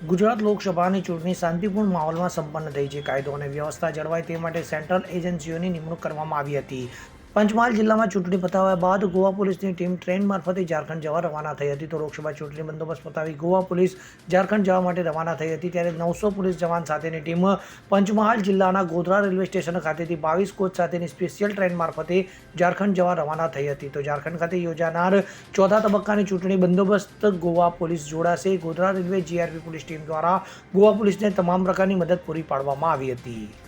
ગુજરાત લોકસભાની ચૂંટણી શાંતિપૂર્ણ માહોલમાં સંપન્ન થઈ છે. કાયદો અને વ્યવસ્થા જળવાય તે માટે સેન્ટ્રલ એજન્સીઓની નિમણૂક કરવામાં આવી હતી. પંચમહાલ જિલ્લામાં ચૂંટણી પતાવ્યા બાદ ગોવા પોલીસની ટીમ ટ્રેન મારફતે ઝારખંડ જવા રવાના થઈ હતી તો લોકસભા ચૂંટણી બંદોબસ્ત પતાવી ગોવા પોલીસ ઝારખંડ જવા માટે રવાના થઈ હતી. ત્યારે નવસો પોલીસ જવાન સાથેની ટીમ પંચમહાલ જિલ્લાના ગોધરા રેલવે સ્ટેશન ખાતેથી બાવીસ કોચ સાથેની સ્પેશિયલ ટ્રેન મારફતે ઝારખંડ જવા રવાના થઈ હતી. તો ઝારખંડ ખાતે યોજાનાર ચોથા તબક્કાની ચૂંટણી બંદોબસ્ત ગોવા પોલીસ જોડાશે. Godhra railway GRP police team દ્વારા ગોવા પોલીસને તમામ પ્રકારની મદદ પૂરી પાડવામાં આવી હતી.